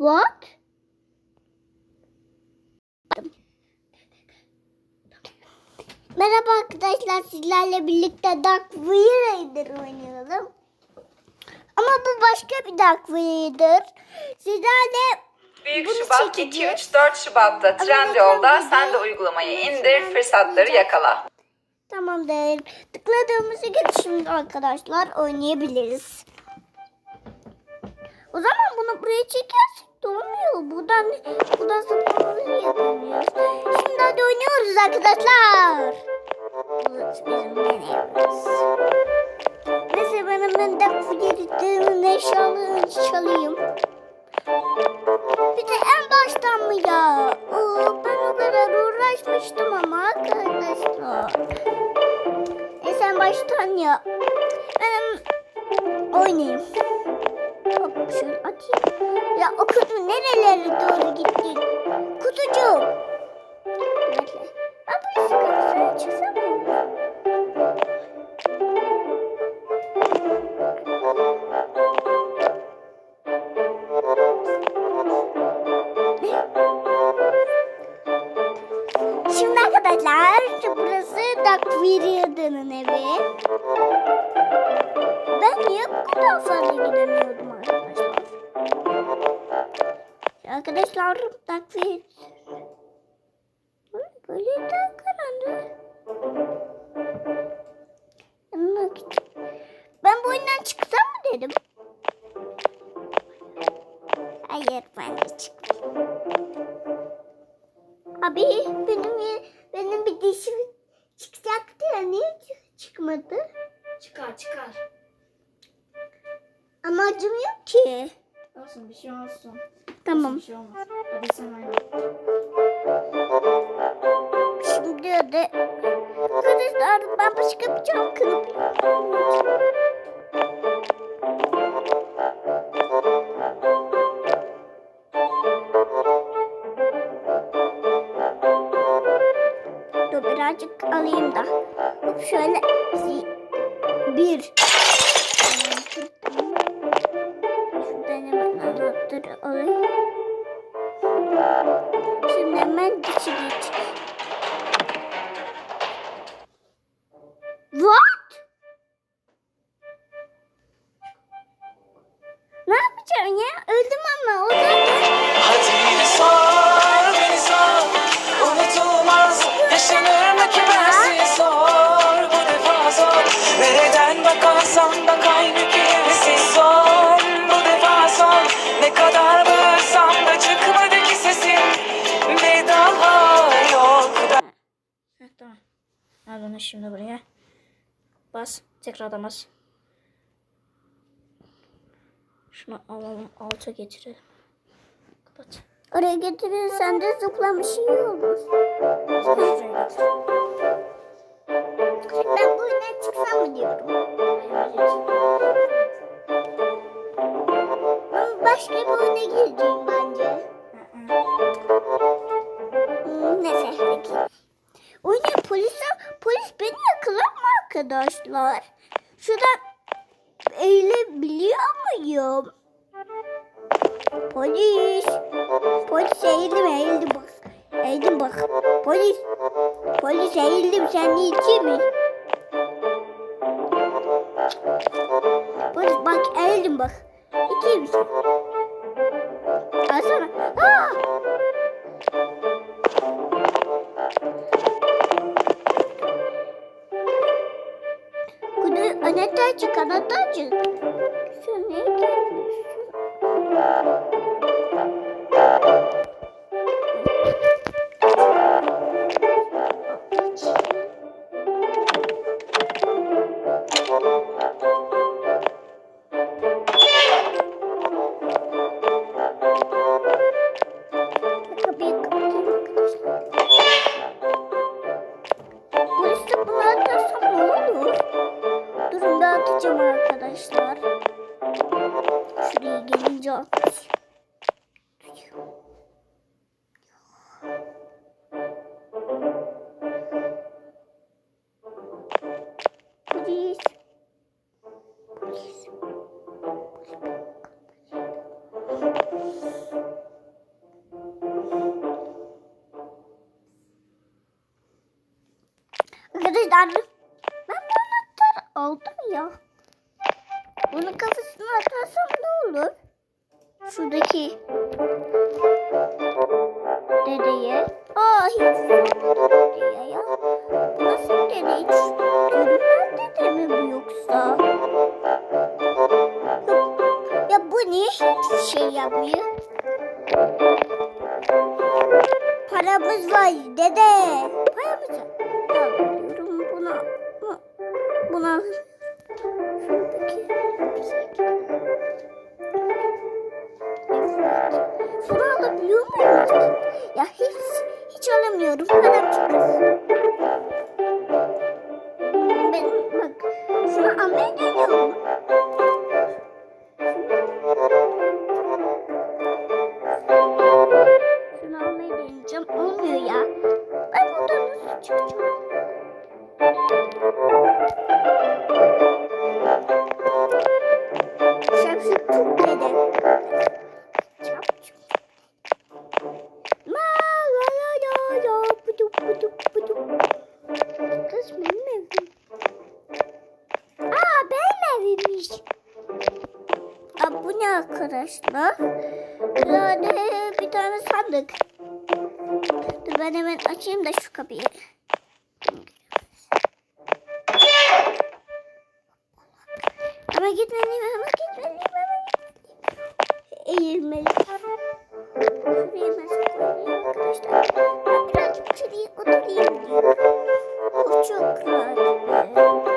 What? Merhaba arkadaşlar sizlerle birlikte Dark Vader oynuyorum. Ama bu başka bir Dark Vader. Sizlerle Büyük Bunu Şubat çekeceğiz. 2-3-4 Şubat'ta Trendyol'da sen de uygulamayı indir, fırsatları yakala. tamamdır. Tıkladığımız gibi şimdi arkadaşlar oynayabiliriz. O zaman bunu buraya çekersek de olmuyor. Buradan, buradan zıplamamızı yapamıyoruz. Şimdi hadi oynuyoruz arkadaşlar. Burası bizim deneyimiz. Neyse ben de fulyerimin eşyalarını çalayım. Bir de en baştan mı ya? Oo, ben o kadar uğraşmıştım ama arkadaşlar. Neyse en baştan ya. Ben oynayayım. Şöyle atayım. Ya o kutu nerelere doğru gitti? Kutucuğum. Bekle. Ben bu sıkıntısına çıksam Arkadaşlar Duckweed böyle de karanlık. Ben bu oyundan çıksam mı dedim. Hayır ben de çıkmayayım. Abi benim benim bir dişim çıkacaktı ya niye çık- çıkmadı? Çıkar çıkar. Ama acımıyor ki. Olsun bir şey olsun. Tamam. Bir şey olmaz. Hadi sen oyna. Şimdi de arkadaşlar ben başka bir cam kırıp Dur birazcık alayım da. Şöyle bir. Ya? Öldüm ama o zaten. Hadi sor beni sor Unutulmaz yaşanır mı ki bensiz sor Bu defa sor Nereden bakarsan bak aynı gerisi sor Bu defa sor Ne kadar bağırsam da çıkmadı ki sesin Bir daha yok Heh, tamam. Al onu şimdi buraya. Bas. Tekrardan bas. Şunu alalım. Alta getirelim. Kapat. Oraya getirirsen de zıplamış iyi olur. Ben bu oyundan çıksam mı diyorum. Ama başka bir oyuna gireceğim bence. Neyse hadi. Oyuna polis, polis beni yakalar mı arkadaşlar? Şuradan eğilebiliyor muyum? Polis. Polis eğildim eğildim bak. Eğildim bak. Polis. Polis eğildim sen niçin mi? Polis bak eğildim bak. İki misin? Alsana. Aa! Кататик? Arkadaşlar ben bu anahtarı aldım ya. Bunu kafasına atarsam ne olur? Şuradaki dedeye. Aa hiç dedeye ya. Bu nasıl dede hiç? Görünmez dede mi bu yoksa? Yok. Ya bu niye hiçbir şey yapmıyor? Paramız var dede. Hiç alamıyorum. Arkadaşlar? Burada bir tane sandık. Dur ben hemen açayım da şu kapıyı. Ama gitmeliyim, ama gitmeliyim, ama gitmeliyim. Eğilmeli. Şuraya koyayım arkadaşlar. Ben şuraya oturayım çok rahat.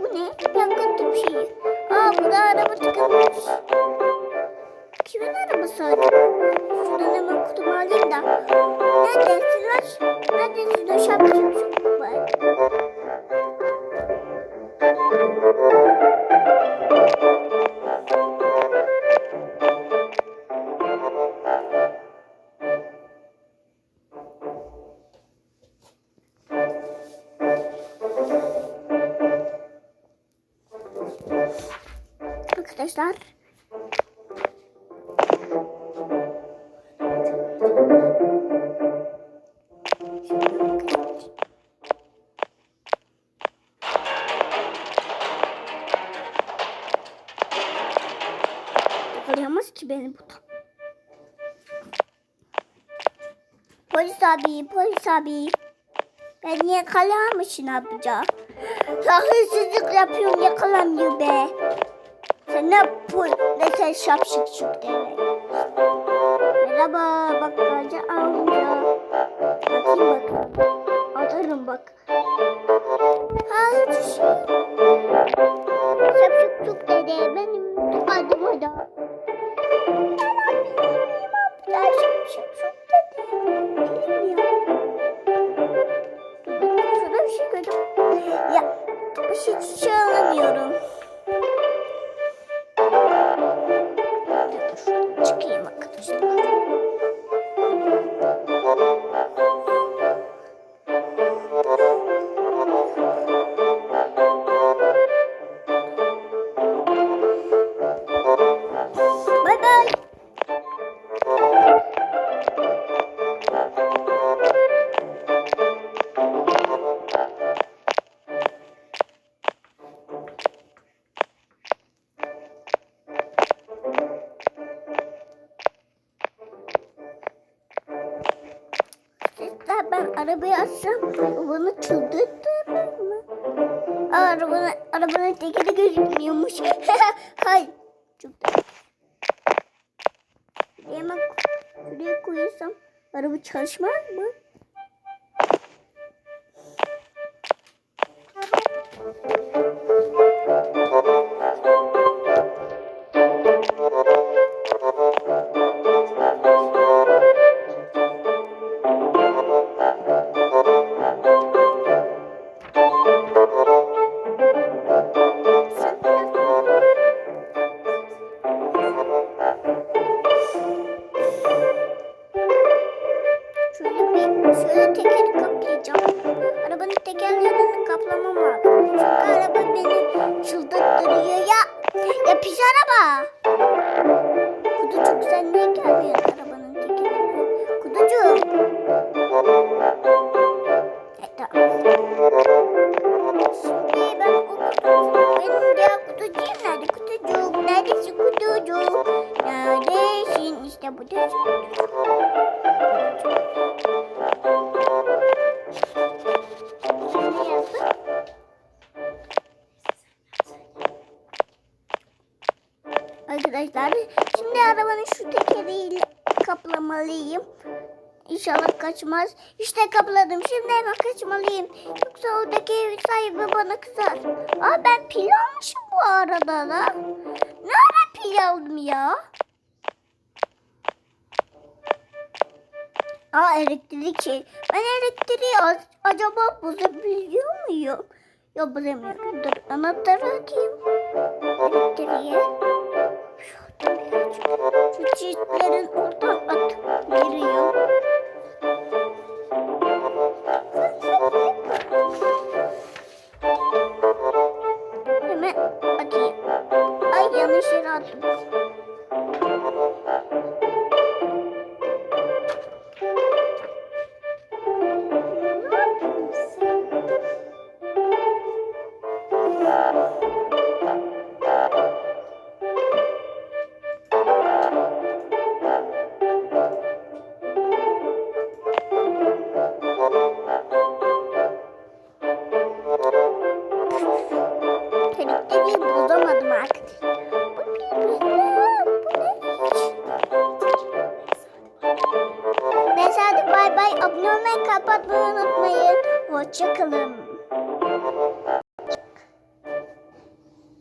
Bu ne? Yakıttım şeyi. Aa burada araba tıkanmış. Kimin arabası acaba? Şuradan hemen kutumu alayım da. Neredesin lan? Neredesin o şapşuk Arkadaşlar Yakalayamaz ki beni bu. Polis abi, polis abi. Beni yakalamış ne yapacağım? Ya hırsızlık yapıyorum yakalamıyor be. Ne pul, ne sen şapşık şık deme. Merhaba bakkalcı Şuraya hemen şuraya koyarsam araba çalışmaz mı? işte Arkadaşlar şimdi arabanın şu tekeriyle kaplamalıyım. İnşallah kaçmaz. İşte kapladım. Şimdi hemen kaçmalıyım. Yoksa oradaki ev sahibi bana kızar. Aa ben pil almışım bu arada da. Ne ara pil aldım ya? Aa elektrik şey. Ben elektriği acaba bozabiliyor muyum? Yok bozamıyorum. Dur anahtarı atayım. Elektriğe. Şu çiftlerin oradan at. Giriyor.